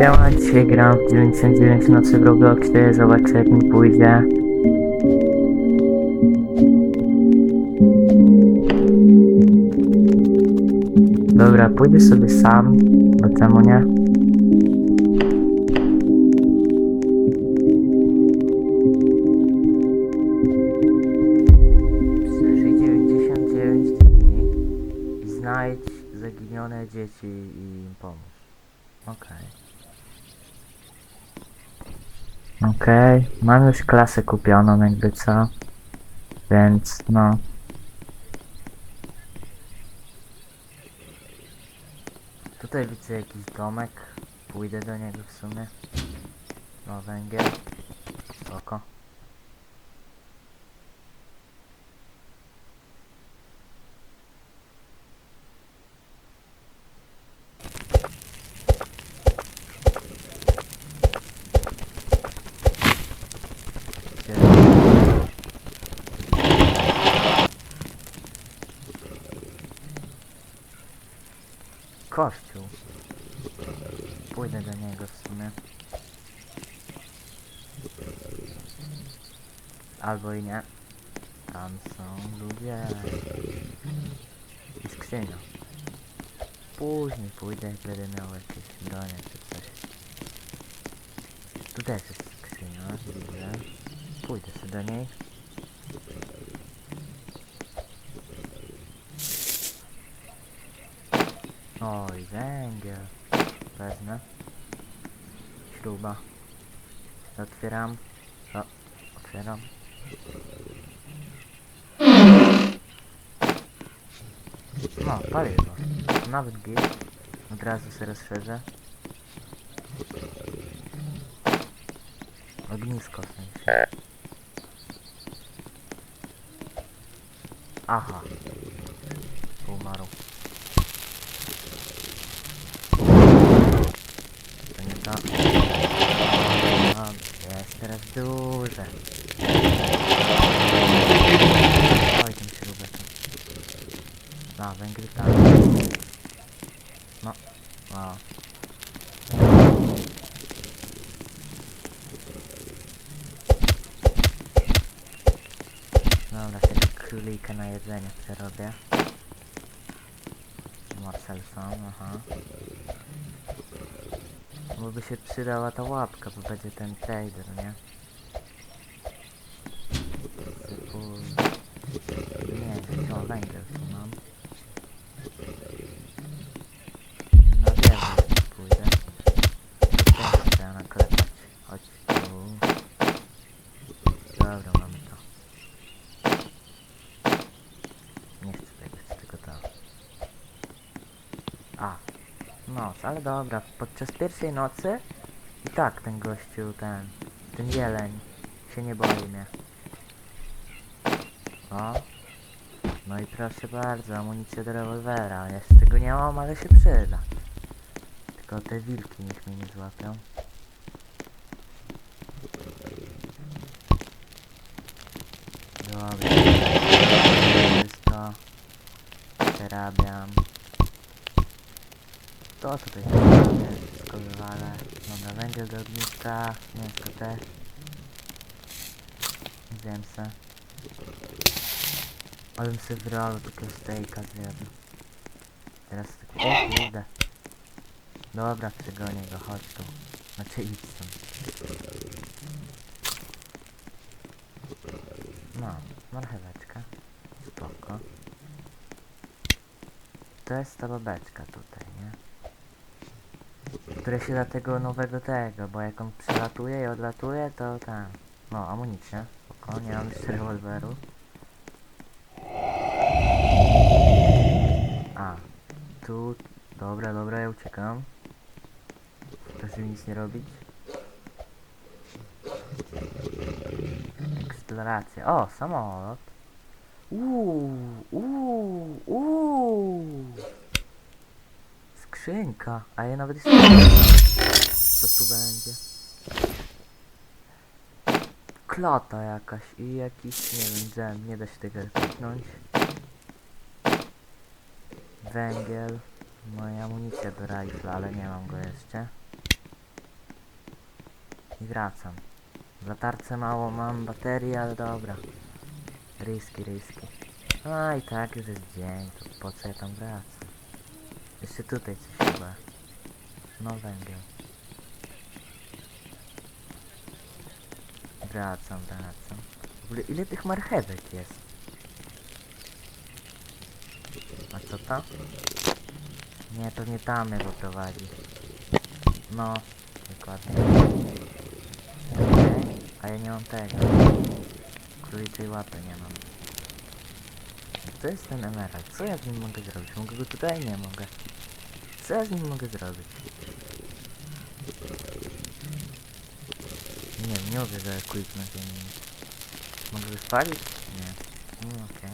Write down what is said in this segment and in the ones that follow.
Ja dzisiaj gram w 99 nocy w Robloxie, zobaczę jak mi pójdzie. Dobra, pójdę sobie sam, bo czemu nie? Już klasę kupioną jakby co, więc no. Tutaj widzę jakiś domek, pójdę do niego w sumie. No węgiel, spoko. Gdzie- Pójdę do niego w sumie. Albo i nie. Tam są ludzie. I skrzynia. Później pójdę, jak będę miał jakieś bronie czy coś. Tu też jest skrzynia, widzę. Pójdę sobie do niej. Oj, węgiel. Wezmę. Śruba. Otwieram. O, otwieram. No, paliwo. Nawet git. Od razu się rozszerzę. Ognisko w sensie. Aha. Umarł. To nie to. No, jest teraz duże. Oj, ten śrubę tu. No, węgiel tam. No, wow. Dobra, sobie królika na jedzenie przerobię. Marcel sam, aha. Bo by się przydała ta łapka, bo będzie ten trader, nie? Typu... Nie wiem, co, węgiel tu mam. No wiem, że pójdę. Teraz trzeba naklepać. Chodź tu. Dobra, mamy to. Nie chcę tego, chcę tylko to. A, noc, ale dobra, podczas pierwszej nocy i tak ten gościu, ten, ten jeleń się nie boi mnie. O, no i proszę bardzo, amunicja do rewolwera, jeszcze tego nie mam, ale się przyda. Tylko te wilki niech mnie nie złapią. Dobra, wszystko przerabiam. To tutaj wszystko wywalę. Dobra, węgiel do ogniska, mięsko też. Zjem se. Ale bym sobie wyrwał takiego steaka zjadł. Teraz tylko... O kurde. Dobra, przegonię go, chodź tu. Znaczy idź tam. No, marcheweczka. Spoko. To jest ta babeczka tutaj, nie? Które się dla tego nowego tego, bo jak on przylatuje i odlatuje, to tam. No, amunicja. Spoko, nie mam jeszcze rewolweru. A, tu. Dobra, dobra, ja uciekam. Proszę mi nic nie robić. Eksploracja. O, samolot. Uuu, uuu, uuu. Skrzynka, a ja nawet co tu będzie. Klata jakaś i jakiś, nie wiem, dżem, nie da się tego kliknąć. węgiel, moja amunicja do rifla, ale nie mam go jeszcze. I wracam. W latarce mało mam baterii, ale dobra. Riski, riski. A i tak już jest dzień, to po co ja tam wracam? Jeszcze tutaj coś chyba. No węgiel. Wracam, wracam. W ogóle ile tych marchewek jest? A co to? Nie, to nie tam mnie prowadzi. No, dokładnie. A ja nie mam tego. Króliczej łapy nie mam. To jest ten emerald. Co ja z nim mogę zrobić? Mogę go tutaj? Nie mogę. Co ja z nim mogę zrobić? Nie wiem, nie mogę go kliknąć ani nic. Mogę go spalić? Nie. Mm, okej.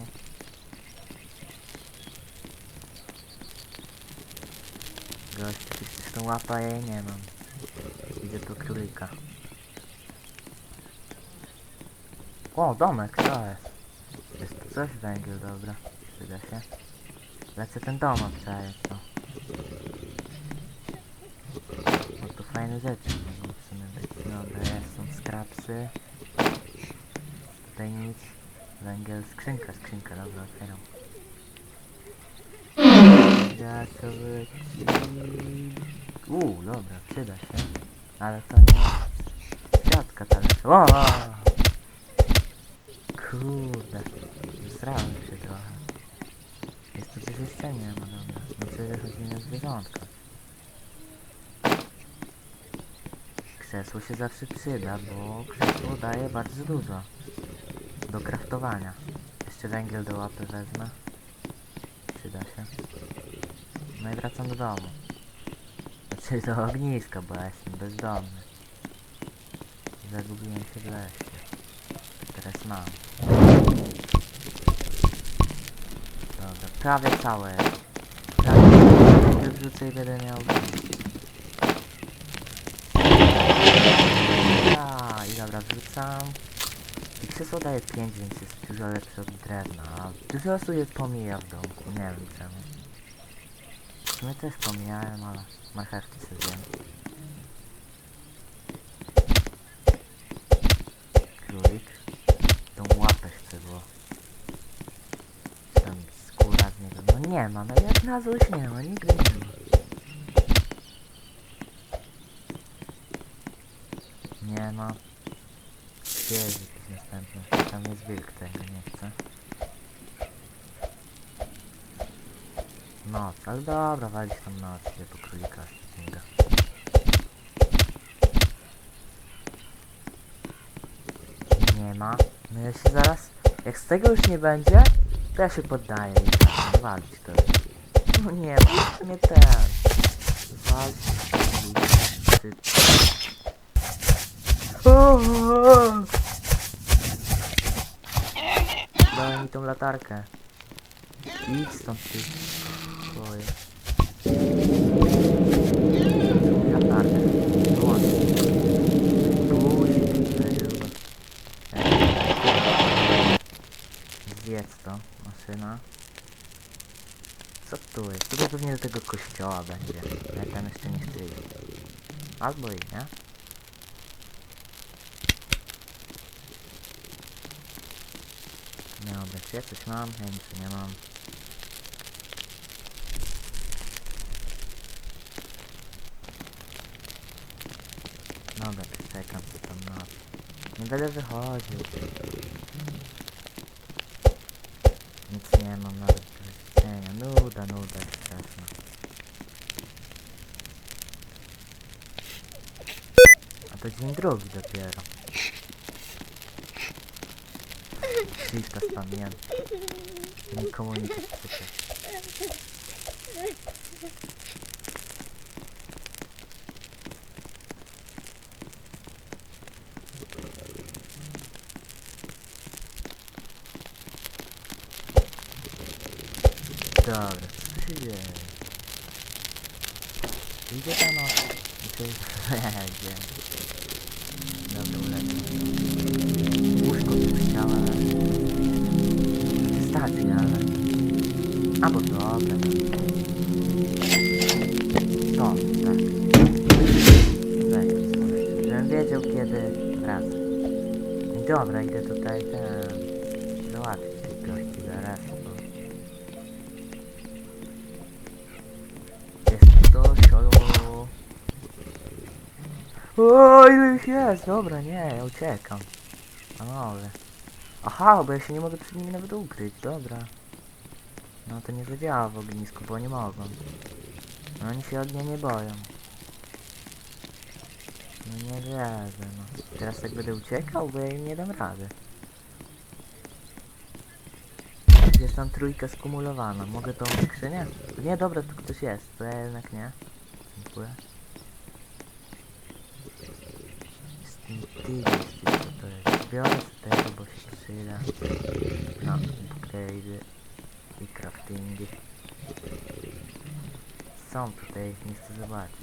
Gość, ty chcesz tą łapę, a ja jej nie mam. Idę do królika. O, domek, to jest. Jest tu coś, węgiel, dobra. Przyda się. Lecę ten dom obczajać, no. No to fajne rzeczy mogą w sumie jest, są skrapsy. Tutaj nic. Węgiel, skrzynka, skrzynka, dobra, otwieram. Ja to być... Uuu, dobra, przyda się. Ale to nie... Siatka ta lepsza. O! Kurde, zrałem się trochę. Jest tu coś jeszcze nie dobra. Myślę, że chodzi o zwierzątka. Krzesło się zawsze przyda, bo krzesło daje bardzo dużo. Do kraftowania. Jeszcze węgiel do łapy wezmę. Przyda się. No i wracam do domu. Znaczy do ogniska, bo ja jestem bezdomny. Zagubiłem się w lesie. Teraz mam. Dobra, prawie całe. Prawie całe. wrzucę i będę miał... Ja, i krzesło daje 5, więc jest dużo lepsze od drewna. Dużo osób je pomija w domku, nie wiem czemu. My też pomijałem, ale marchewki sobie zjem. Królik. Tą łapę chcę, bo... Tam skóra z niego. No nie ma, no jak na złość nie ma, nigdy nie ma. Nie ma. Gdzie jest następny? Tam jest wilk, tego nie chcę. Noc, ale dobra, walić tam noc, idę po królika śniega. Nie ma. No ja się zaraz... Jak z tego już nie będzie, to ja się poddaję i tak, walić to. No nie, nie ten. Walić ty... O, o, o. Daj mi tą latarkę. Idź stąd ty. Twoje. Latarkę. Wyłącz. Zjedz to, maszyna. Co tu jest? Tutaj pewnie do tego kościoła będzie. Ja tam jeszcze nie iść. Albo i nie? Nie dobra, czy ja coś mam? Ja nic nie mam. Dobra, czekam co tam noc. Nie będę wychodził. Nic nie mam nawet do wycienia. Nuda, nuda straszna. A to dzień drugi dopiero. Shifta spamiłem. Nikomu nic nie chcę. Dobra, co się dzieje? Idzie ta noc. I to jest... O, ile ich jest? Dobra, nie, ja uciekam. Panowie. Aha, bo ja się nie mogę przed nimi nawet ukryć, dobra. No to nie zadziała w ognisku, bo nie mogą. No oni się ognia nie boją. No nie wierzę, no. Teraz tak będę uciekał, bo ja im nie dam rady. Jest tam trójka skumulowana. Mogę tą skrzynię? Nie, dobra, tu ktoś jest. To ja jednak nie. Dziękuję. Instinctive, co to? Biorę z tego, bo się przyda. No, upgrade'y i craftingi. Są tutaj, nie chcę zobaczyć.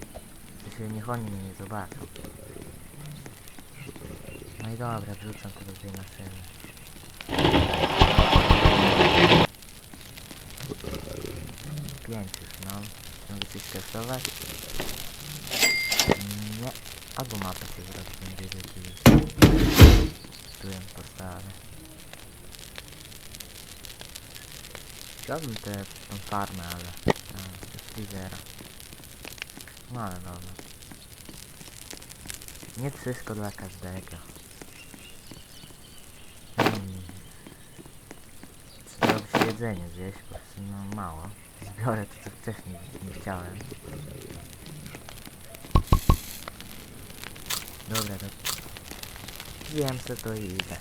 Się niech oni mnie nie zobaczą. No i dobra, wrzucam to do tej maszyny. Pięć już, no. Mogę coś testować? Albo mapę sobie zrobić będzie lepiej. Tu ją postawię. Chciałbym tę farmę, ale... Freezera. No ale dobra. Nie wszystko dla każdego. Hmm. Przydałoby się jedzenie zjeść, po prostu no mało. Zbiorę to co wcześniej nie chciałem. Dobra, to wiem co to idę.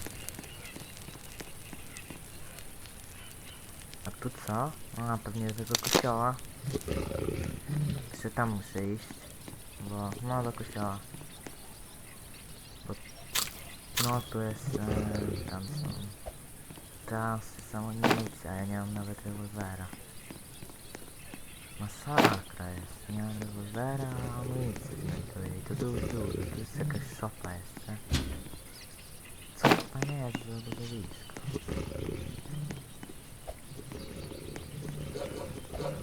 A tu co? A, pewnie do tego kościoła. Jeszcze tam muszę iść. Bo, no do kościoła. Bo, no tu jest, e, tam są. Tam są amunicja, ja nie mam nawet rewolwera. Masakra jest, nie mam rewolwera, a amunicji. I to tu, tu, tu jest jakaś szopa jeszcze. Co to jest za obozowisko?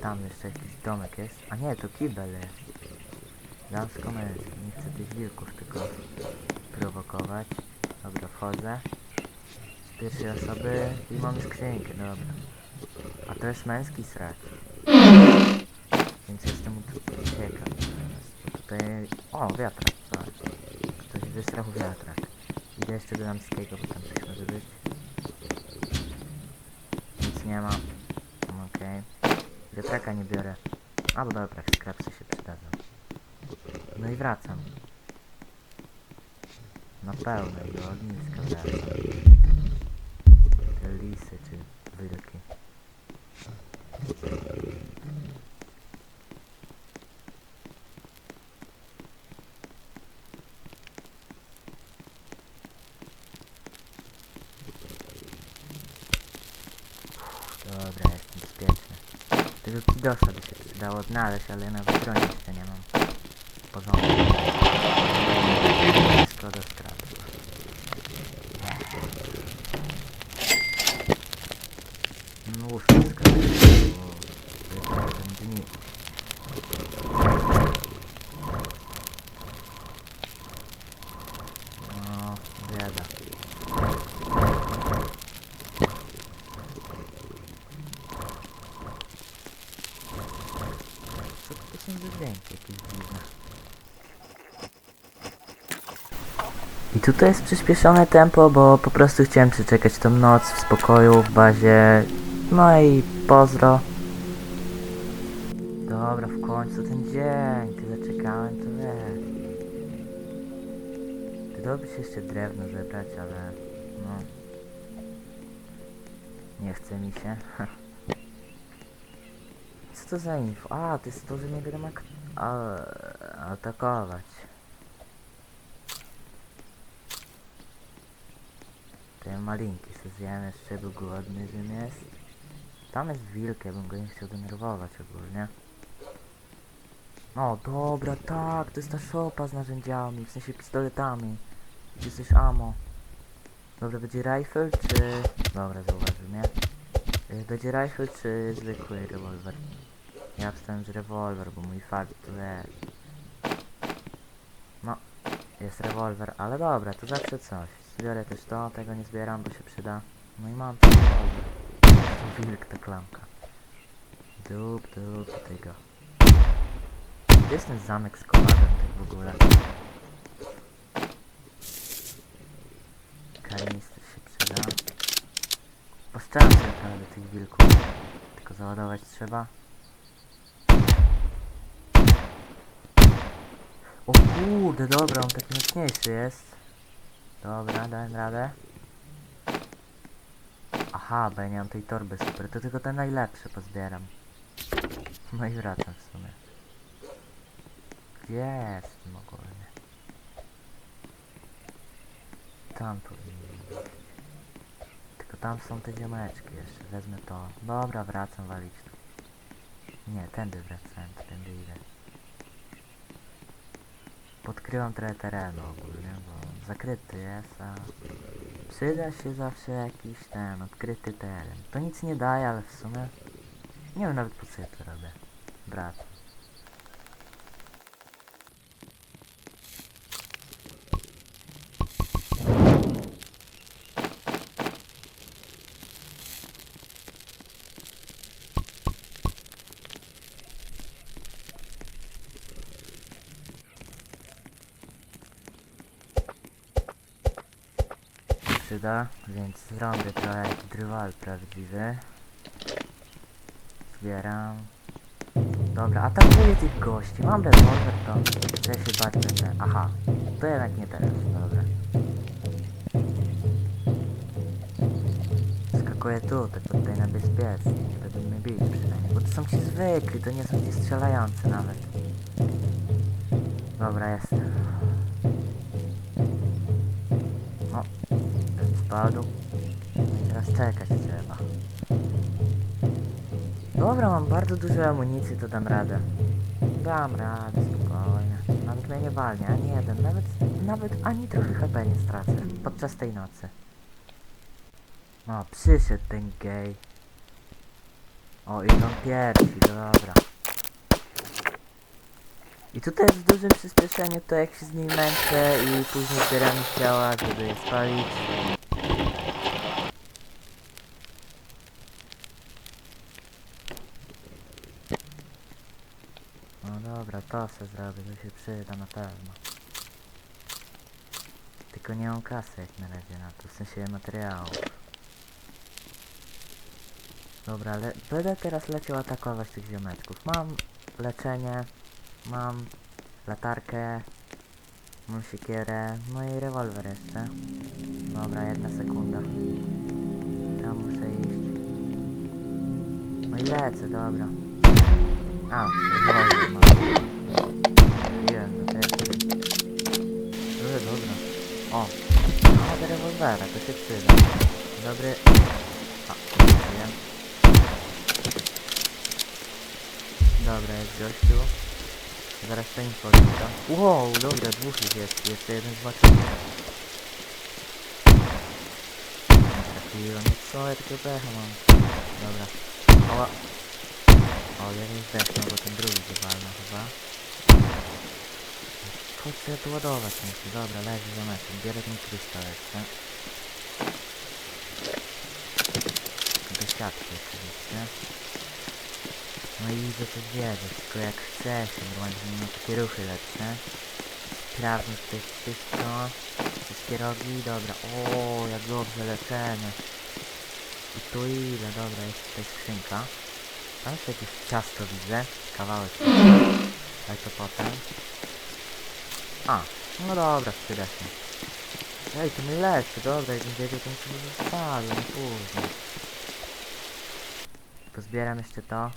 Tam jeszcze jakiś domek jest. A nie, to kibel jest. Damsko mężczyzn. Nie chcę tych wilków tylko prowokować. Dobra, wchodzę. Z pierwszej osoby i mamy skrzynkę, dobra. A to jest męski sracz. Więc jestem. Bo Tutaj... O, wiatrak, zobacz. Ktoś wysrał wiatrak. Idę jeszcze do damskiego, bo tam coś może być. Nic nie ma. Okej. Wiatraka nie biorę. A dobra, skrapsy się przydadzą. No i wracam. Na pełnej do ogniska wracam. Te lisy czy wilki. Uff, Dobra, jestem bezpieczny. Tego kidosza by się przydało odnaleźć, ale ja nawet broni jeszcze nie mam. Porządku. Wszystko do straty. No wszystko. O, to jest ten dni. No, bieda. Dziwne? I tutaj jest przyspieszone tempo, bo po prostu chciałem przeczekać tą noc w spokoju w bazie. No i pozdro. Dobra, w końcu ten dzień. Tyle czekałem, to wiesz. Się jeszcze drewno zebrać, ale no. Nie chce mi się. Co to za info? A, to jest to, że nie będę ak a, atakować. Te malinki sobie zjem jeszcze, był głodny, że jest. Tam jest wilk, ja bym go nie chciał denerwować ogólnie. O, dobra, tak, to jest ta szopa z narzędziami, w sensie pistoletami. Gdzie coś ammo. Dobra, będzie rifle czy... Dobra, zauważył mnie. Y, Będzie rifle czy zwykły rewolwer? Ja wstałem z rewolwer, bo mój to jest. No, jest rewolwer, ale dobra, to zawsze coś. Zbiorę też to, tego nie zbieram, bo się przyda. No i mam ten. To wilk ta klamka. Dup, dup, tego. Gdzie jest ten zamek z kowadem tak w ogóle? Kanister się przyda. Postaram trochę do tych wilków. Tylko załadować trzeba. O kurde, dobra, on taki mocniejszy jest. Dobra, dałem radę. Aha, bo ja nie mam tej torby super, to tylko te najlepsze pozbieram. No i wracam w sumie. Gdzie jest ogólnie? Tam powinien. Tylko tam są te ziomeczki jeszcze, wezmę to. Dobra, wracam walić tu. Nie, tędy wracałem, tędy idę. Podkryłam trochę terenu ogólnie, bo zakryty jest, a przyda się zawsze jakiś ten odkryty teren. To nic nie daje, ale w sumie nie wiem nawet po co ja to robię. Brat. Przyda, więc zrobię trochę jak drwal prawdziwy. Zbieram. Dobra, atakuję tych gości. Mam rewolwer, to chcę się bać będę. Aha, to jednak nie teraz, dobra. Skakuję tu, tak tutaj na bezpiecznie. Nie będą mnie bić przynajmniej. Bo to są ci zwykli, to nie są ci strzelający nawet. Dobra, jestem. Spadł. No i teraz czekać trzeba. Dobra, mam bardzo dużo amunicji, to dam radę. Dam radę, spokojnie. Nawet mnie nie walnie, ani jeden, nawet, nawet ani trochę HP nie stracę podczas tej nocy. O, przyszedł ten gej. O, idą pierwsi, dobra. I tutaj jest duże przyspieszenie, to jak się z nim męczę i później zbieram ciała, żeby je spalić. No dobra, to se zrobię, to się przyda na pewno. Tylko nie mam kasy jak na razie na to, w sensie materiału. Dobra, ale będę teraz leciał atakować tych ziomeczków. Mam leczenie, mam latarkę, mam siekierę, no i rewolwer jeszcze. Dobra, jedna sekunda. Tam muszę iść. No i lecę, dobra. A, rewolwer mam. O, mam do rewolwera, to się przyda. Dobry. A, wiem. Dobra, jest gościu. Zaraz to info odczytam. Wow, dobra, dwóch ich jest. Jeszcze jeden zobaczymy. Trafiłem. Co, ja takie pecha mam. Dobra. Oła. O, jeden zdechnął, bo ten drugi się walnął chyba. Chodź sobie tu ładować musi. Dobra, leży zameczek. Bierę ten krystal jeszcze. Do siatki oczywiście. No i idę to zwiedzić, tylko jak chcę się normalnie, mieć takie ruchy lepsze. Sprawdzę tutaj wszystko. Wszystkie rogi, dobra. O, jak dobrze leczenie. I tu ile, dobra, jest tutaj skrzynka. Tam jeszcze jakieś ciasto widzę. Kawałek. Ale to potem. A, no dobra, przyda się. Ej, to mnie leczy, dobra, jakbym wiedział, to bym sobie no później. Pozbieram jeszcze to.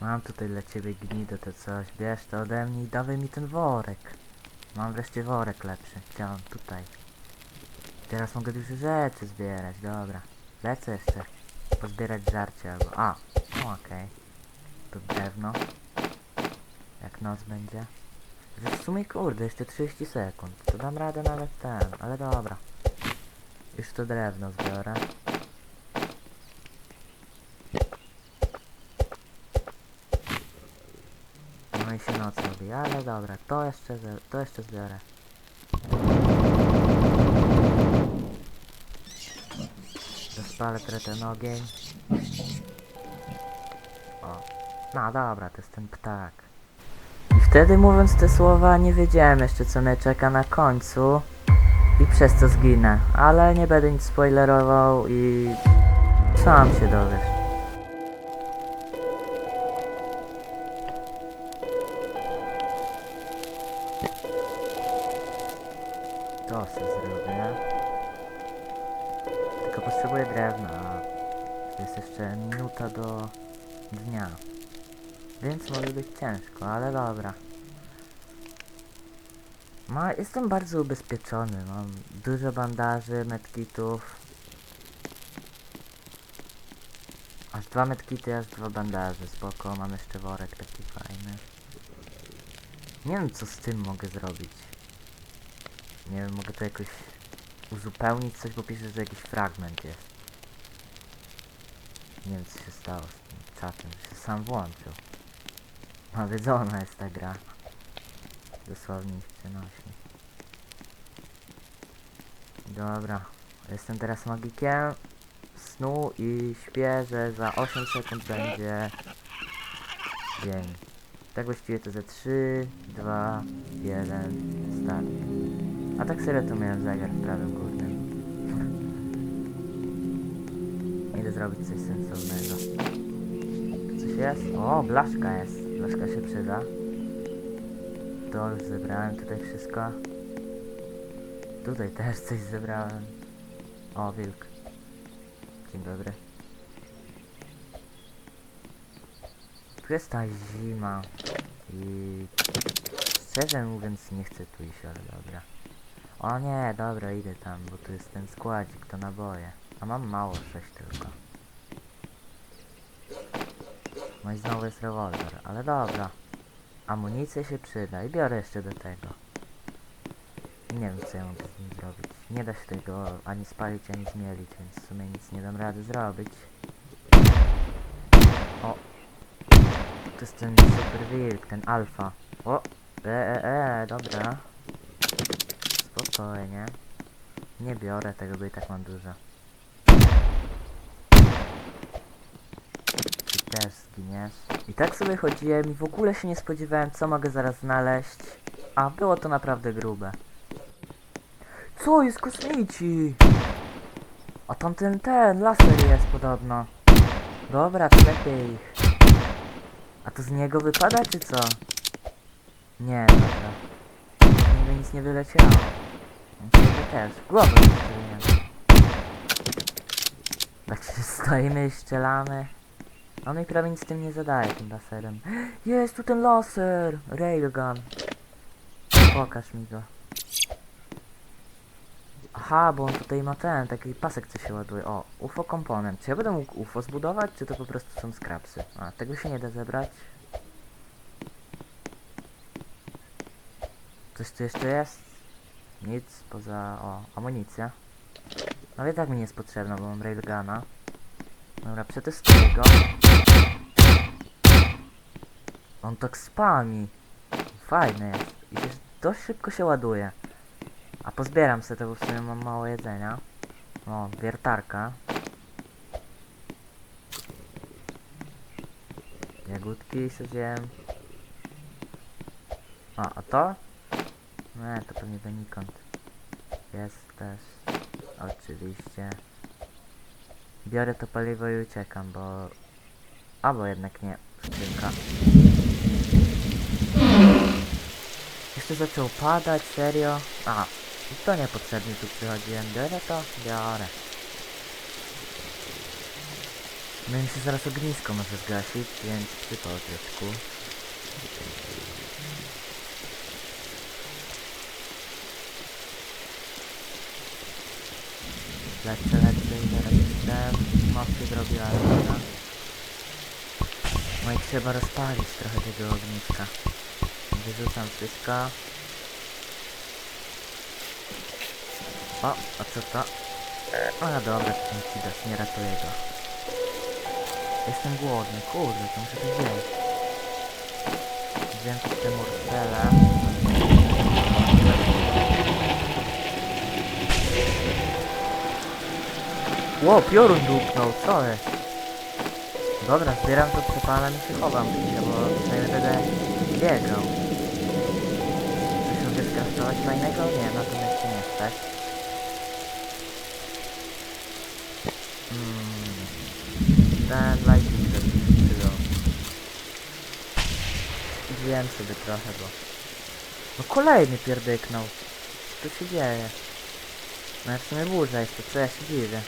Mam tutaj dla ciebie gnido to coś, bierz to ode mnie i dawaj mi ten worek. Mam wreszcie worek lepszy, chciałem tutaj. Teraz mogę dużo rzeczy zbierać, dobra. Lecę jeszcze. Pozbierać żarcie albo... A, no okej. To drewno. Jak noc będzie. No w sumie kurde, jeszcze 30 sekund. To dam radę nawet ten, ale dobra. Już to drewno zbiorę. No i się noc robi, ale dobra, to jeszcze, to jeszcze zbiorę. Rozpalę trochę ten ogień. O. No dobra, to jest ten ptak. Wtedy mówiąc te słowa nie wiedziałem jeszcze co mnie czeka na końcu. I przez to zginę. Ale nie będę nic spoilerował i sam się dowiesz. To sobie zrobię. Tylko potrzebuję drewna, a jest jeszcze minuta do dnia. Więc może być ciężko, ale dobra. Ma, jestem bardzo ubezpieczony, mam dużo bandaży, medkitów. Aż dwa medkity, aż dwa bandaże, spoko, mam jeszcze worek taki fajny. Nie wiem co z tym mogę zrobić. Nie wiem, mogę to jakoś uzupełnić coś, bo pisze, że jakiś fragment jest. Nie wiem co się stało z tym czatem, się sam włączył. Nawiedzona jest ta gra. Dosłownie przenosi. Dobra, jestem teraz magikiem snu i śpię, że za 8 sekund będzie dzień. Tak właściwie to za 3, 2, 1, start. A tak serio to miałem zegar w prawym górnym. Idę zrobić coś sensownego. Coś jest? O, blaszka jest. Blaszka się przyda. To już zebrałem tutaj wszystko. Tutaj też coś zebrałem. O, wilk. Dzień dobry. Tu jest ta zima i szczerze mówiąc nie chcę tu iść, ale dobra. O nie, dobra, idę tam, bo tu jest ten składzik, to naboje. A mam mało, 6 tylko. No i znowu jest rewolwer, ale dobra. Amunicja się przyda i biorę jeszcze do tego. Nie wiem co ja mogę z nim zrobić. Nie da się tego ani spalić, ani zmielić, więc w sumie nic nie dam rady zrobić. O! To jest ten super wilk, ten alfa. O! E, e, e, dobra. Spokojnie. Nie biorę tego, bo i tak mam dużo. I tak sobie chodziłem i w ogóle się nie spodziewałem, co mogę zaraz znaleźć. A było to naprawdę grube. Co jest kosmici? A tamten ten laser jest podobno. Dobra, to lepiej ich. A to z niego wypada czy co? Nie, dobra. Z niego nic nie wyleciało. Więc tego też. Głowę nie się stoimy i strzelamy. On mi prawie nic z tym nie zadaje, tym laserem. Jest tu ten laser! Railgun. Pokaż mi go. Aha, bo on tutaj ma ten, taki pasek co się ładuje. O, UFO komponent. Czy ja będę mógł UFO zbudować, czy to po prostu są skrapsy? A, tego się nie da zebrać. Coś tu jeszcze jest? Nic, poza... o, amunicja. No ale i tak mi nie jest potrzebna, bo mam railguna. Dobra, przetestuję go. On tak spami. Fajny jest. I też dość szybko się ładuje. A pozbieram sobie to, w sumie mam mało jedzenia. O, wiertarka. Jagódki sobie zjem. A, a to? Nie, to pewnie donikąd. Jest też. Oczywiście. Biorę to paliwo i uciekam, bo... Albo jednak nie. Skrzynka. Jeszcze zaczął padać, serio? A, to niepotrzebnie tu przychodziłem. Biorę to? Biorę. No i się zaraz ognisko może zgasić, więc przy podwieczku. Lecę, lecę i zaraz jestem. Moc się zrobiła, dobra. No i trzeba rozpalić trochę tego ogniska. Wyrzucam wszystko. O, a co to? A dobra, ten Kidas, nie ratuję go. Jestem głodny, kurde, to muszę to zjeść. Wziąłem te mortele. Ło, piorun dupnął, co jest? Dobra, zbieram to, przepalam i się chowam bo przynajmniej będę biegał. Coś mogę skraftować fajnego? Nie, na tym jeszcze nie stać. Hmm. Ten lightning się przydał. Wiem sobie trochę, bo... No kolejny pierdyknął. Co tu się dzieje? No jak w sumie burza to co ja się dziwię?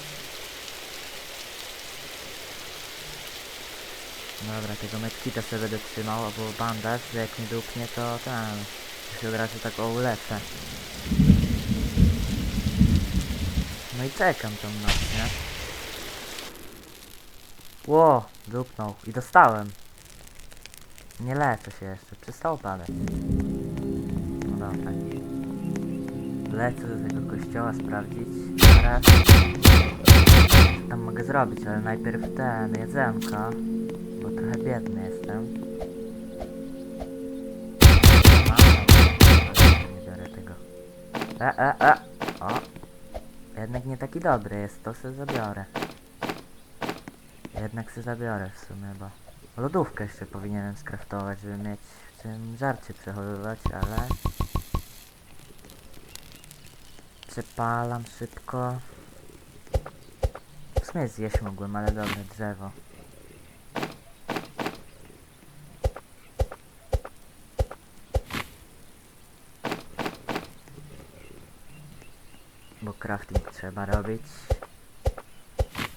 Dobra, tego medkita sobie będę trzymał, albo bandaż, że jak mnie dupnie, to tam... Się od razu tak o ulecę. No i czekam tą noc, nie? Ło, dupnął. I dostałem. Nie leczę się jeszcze, przestało padać. No dobra. Lecę do tego kościoła sprawdzić. Teraz. Tam mogę zrobić, ale najpierw ten jedzonko. Bo trochę biedny jestem. Nie biorę tego. E, e, e! O! Jednak nie taki dobry jest, to sobie zabiorę. Jednak sobie zabiorę w sumie, bo... Lodówkę jeszcze powinienem skraftować, żeby mieć w tym żarcie przechowywać, ale... Przepalam szybko. W sumie zjeść mogłem, ale dobre drzewo. Bo crafting trzeba robić.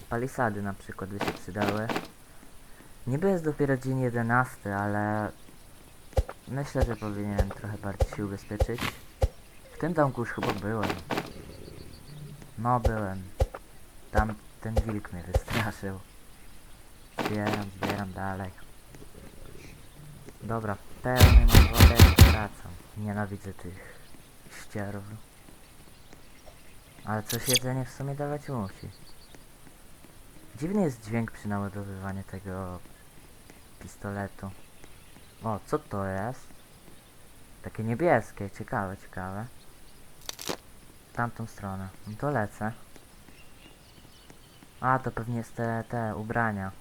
Palisady na przykład by się przydały. Niby jest dopiero dzień 11, ale myślę, że powinienem trochę bardziej się ubezpieczyć. W tym domku już chyba byłem. No byłem. Tam ten wilk mnie wystraszył. Zbieram, zbieram dalej. Dobra, pełny mam wodę, wracam. Nienawidzę tych ścierów. Ale coś jedzenie w sumie dawać musi. Dziwny jest dźwięk przy naładowywaniu tego pistoletu. O, co to jest? Takie niebieskie, ciekawe, ciekawe. W tamtą stronę. No to lecę. A, to pewnie jest te, te ubrania.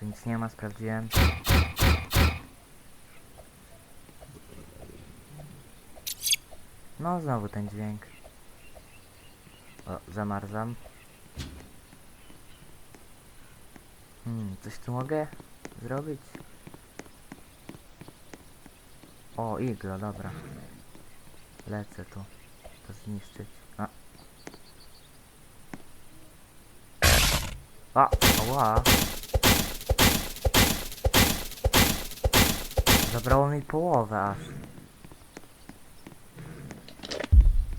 Tu nic nie ma, sprawdziłem. No, znowu ten dźwięk. O, zamarzam. Hmm, coś tu mogę zrobić? O, iglo, dobra. Lecę tu. To zniszczyć. A. A, ała. Zabrało mi połowę aż.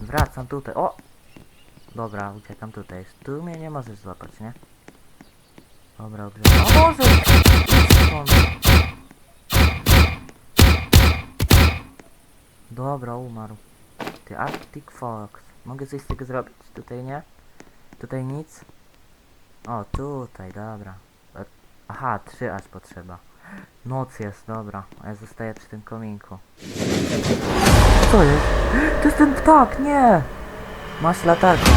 Wracam tutaj. O! Dobra, uciekam tutaj. Tu mnie nie możesz złapać, nie? Dobra, ogrzewam. O Boże! Dobra, umarł. Ty Arctic Fox. Mogę coś z tego zrobić? Tutaj nie? Tutaj nic? O, tutaj, dobra. Aha, trzy aż potrzeba. Noc jest, dobra. A ja zostaję przy tym kominku. Co jest? To jest ten ptak, nie! Masz latarkę.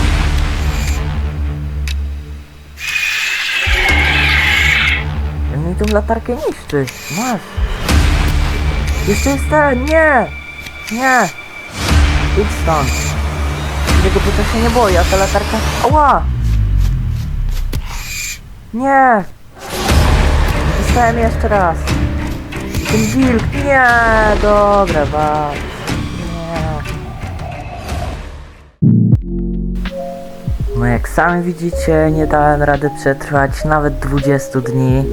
Jak mi tą latarkę niszczy. Masz. Jeszcze jest ten, nie! Nie! Idź stąd. Tego buta się nie boi, a ta latarka... Ała! Nie! Dostałem jeszcze raz. Ten wilk, nie! Dobra, ba. No jak sami widzicie, nie dałem rady przetrwać nawet 20 dni.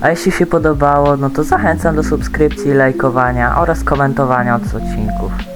A jeśli się podobało, no to zachęcam do subskrypcji, lajkowania oraz komentowania od odcinków.